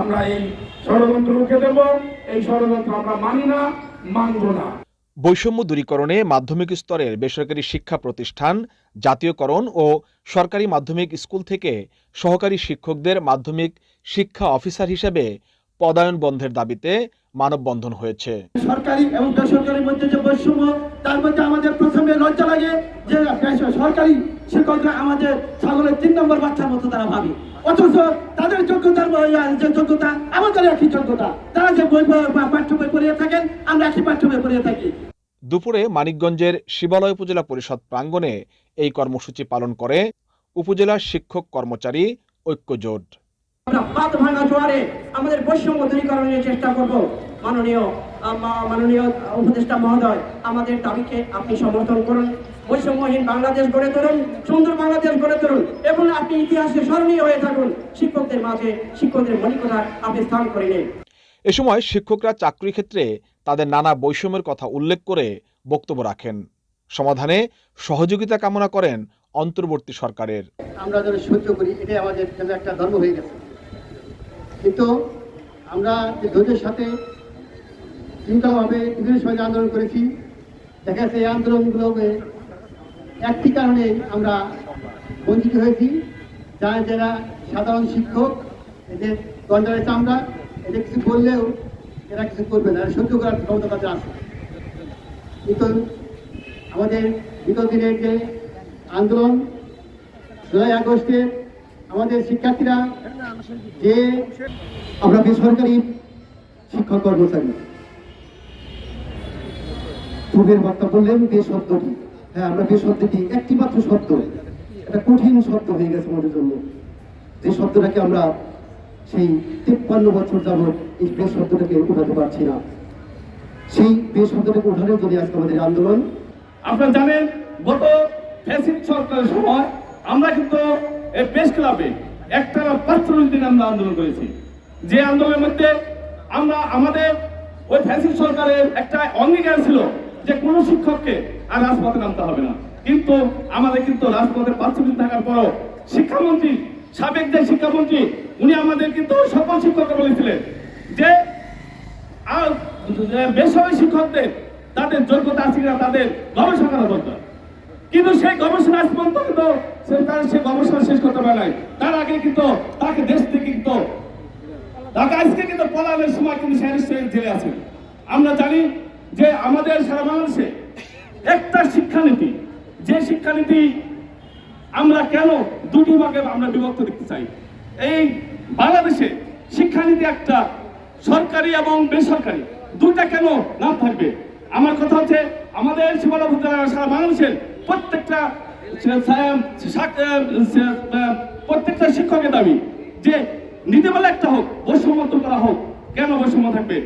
আমরা এই ষড়যন্ত্র রুখে দেব, এই ষড়যন্ত্র আমরা মানি না, মানব না। বৈষম্য দূরীকরণে মাধ্যমিক স্তরের বেসরকারি শিক্ষা প্রতিষ্ঠান, জাতীয়করণ ও সরকারি মাধ্যমিক স্কুল থেকে সহকারী শিক্ষকদের মাধ্যমিক শিক্ষা অফিসার হিসেবে পদায়ন বন্ধের দাবিতে মানববন্ধন হয়েছে। সরকারি এবং বেসরকারির মধ্যে যে বৈষম্য তার মধ্যে আমাদের প্রথমে লজ্জা লাগে যে সরকারি শিক্ষকরা আমাদের ছাগলের তিন নম্বর বাচ্চার মতো তারা ভাবে। অথচ তাদের যোগ্যতার যে যোগ্যতা আমাদের একই যোগ্যতা। তারা যে বই পাঠ্য বই পড়িয়ে থাকেন আমরা একই পাঠ্য বই পড়িয়ে থাকি। দুপুরে মানিকগঞ্জের শিবালয় উপজেলা পরিষদ প্রাঙ্গণে এই কর্মসূচি পালন করে উপজেলা শিক্ষক কর্মচারী ঐক্য জোট আমরা বাদ ভাঙা জোয়ারে আমাদের বৈষম্য দূরীকরণের চেষ্টা করব। মাননীয় মাননীয় উপদেষ্টা মহোদয় আমাদের দাবিকে আপনি সমর্থন করুন। বৈষম্যহীন বাংলাদেশ গড়ে তুলুন সুন্দর বাংলাদেশ গড়ে তুলুন এবং আপনি ইতিহাসে স্মরণীয় হয়ে থাকুন। শিক্ষকদের মাঝে শিক্ষকদের মনিকতা আপনি স্থান করে নিন। এ সময় শিক্ষকরা চাকরি ক্ষেত্রে তাদের নানা বৈষম্যের কথা উল্লেখ করে বক্তব্য রাখেন। সমাধানে সহযোগিতা কামনা করেন অন্তর্বর্তী সরকারের। আমরা যেন সহ্য করি এটাই আমাদের জন্য একটা ধর্ম হয়ে গেছে। কিন্তু আমরা যে ধৈর্যের সাথে শৃঙ্খলাভাবে বিভিন্ন সময় আন্দোলন করেছি। দেখা যাচ্ছে এই আন্দোলনগুলোকে একটি কারণে আমরা বঞ্চিত হয়েছি। যারা যারা সাধারণ শিক্ষক, এদের গন্ডারের চামড়া, এদের কিছু বললেও এরা কিছু করবে না। সহ্য করার ক্ষমতা তাদের আছে। কিন্তু আমাদের বিগত দিনের যে আন্দোলন জুলাই আগস্টে আমাদের শিক্ষার্থীরা যে আমরা বেসরকারি শিক্ষক কর্মচারী পূর্বের বক্তা বললেন বে শব্দটি হ্যাঁ আমরা বে শব্দটি একটি মাত্র শব্দ একটা কঠিন শব্দ হয়ে গেছে আমাদের জন্য। যে শব্দটাকে আমরা সেই তিপ্পান্ন বছর যাবৎ এই বে শব্দটাকে উঠাতে পারছি না। সেই বে শব্দটাকে উঠানোর জন্য আজকে আমাদের আন্দোলন। আপনারা জানেন, গত ফ্যাসিস্ট সরকারের সময় আমরা কিন্তু এই প্রেস ক্লাবে একটা পাঁচচল্লিশ দিন আমরা আন্দোলন করেছি। যে আন্দোলনের মধ্যে আমরা, আমাদের ওই ফ্যাসিস্ট সরকারের একটা অঙ্গীকার ছিল যে কোনো শিক্ষককে আর রাজপথে নামতে হবে না। কিন্তু আমাদের কিন্তু রাজপথে পাঁচচল্লিশ দিন থাকার পরও শিক্ষামন্ত্রী, সাবেক যে শিক্ষামন্ত্রী, উনি আমাদের কিন্তু সকল শিক্ষককে বলেছিলেন যে, আর বেসরকারি শিক্ষকদের, তাদের যোগ্যতা আছে কিনা তাদের গবেষণা করা দরকার। কিন্তু সেই গবেষণা আজ পর্যন্ত কিন্তু সে তার সেই গবেষণা শেষ করতে পারে নাই। তার আগে কিন্তু তাকে দেশ থেকে কিন্তু তাকে আজকে কিন্তু পলালের সময় কিন্তু সে জেলে আছে। আমরা জানি যে আমাদের সারা বাংলাদেশে একটা শিক্ষানীতি, যে শিক্ষানীতি আমরা কেন দুটি ভাগে আমরা বিভক্ত দেখতে চাই? এই বাংলাদেশে শিক্ষানীতি একটা সরকারি এবং বেসরকারি, দুইটা কেন নাম থাকবে? আমার কথা হচ্ছে, আমাদের সীমানা সারা বাংলাদেশের প্রত্যেকটা প্রত্যেকটা শিক্ষকের দাবি যে নীতিমালা একটা হোক বৈষম্য করা হোক, কেন বৈষম্য থাকবে?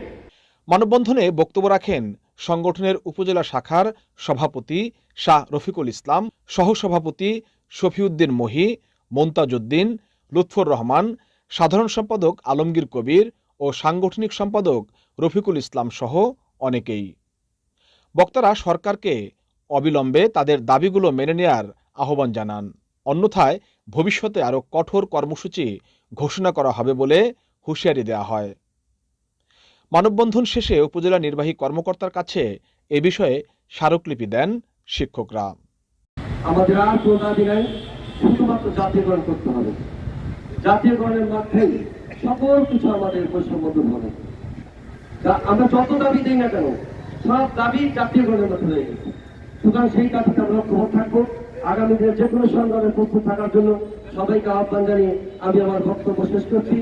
মানববন্ধনে বক্তব্য রাখেন সংগঠনের উপজেলা শাখার সভাপতি শাহ রফিকুল ইসলাম, সহসভাপতি শফিউদ্দিন মহি, মোন্তাজউদ্দিন, লুৎফর রহমান, সাধারণ সম্পাদক আলমগীর কবির ও সাংগঠনিক সম্পাদক রফিকুল ইসলাম সহ অনেকেই। বক্তারা সরকারকে অবিলম্বে তাদের দাবিগুলো মেনে নেয়ার আহ্বান জানান। অন্যথায় ভবিষ্যতে আরও কঠোর কর্মসূচি ঘোষণা করা হবে বলে হুঁশিয়ারি দেওয়া হয়। মানববন্ধন শেষে উপজেলা নির্বাহী কর্মকর্তার কাছে এ বিষয়ে স্মারকলিপি দেন শিক্ষকরা। আমাদের আর কোনো শুধুমাত্র জাতীয়করণ করতে হবে। জাতীয়করণের মাধ্যমেই সকল কিছু আমাদের বৈষম্য হবে। আমরা যত দাবি দিই না কেন, সব দাবি জাতীয়করণের মধ্যে হয়ে গেছে। সুতরাং সেই দাবিতে আমরা লক্ষ্য থাকব। আগামী দিনে যে কোনো সংগ্রামে প্রস্তুত থাকার জন্য সবাইকে আহ্বান জানিয়ে আমি আমার বক্তব্য শেষ করছি।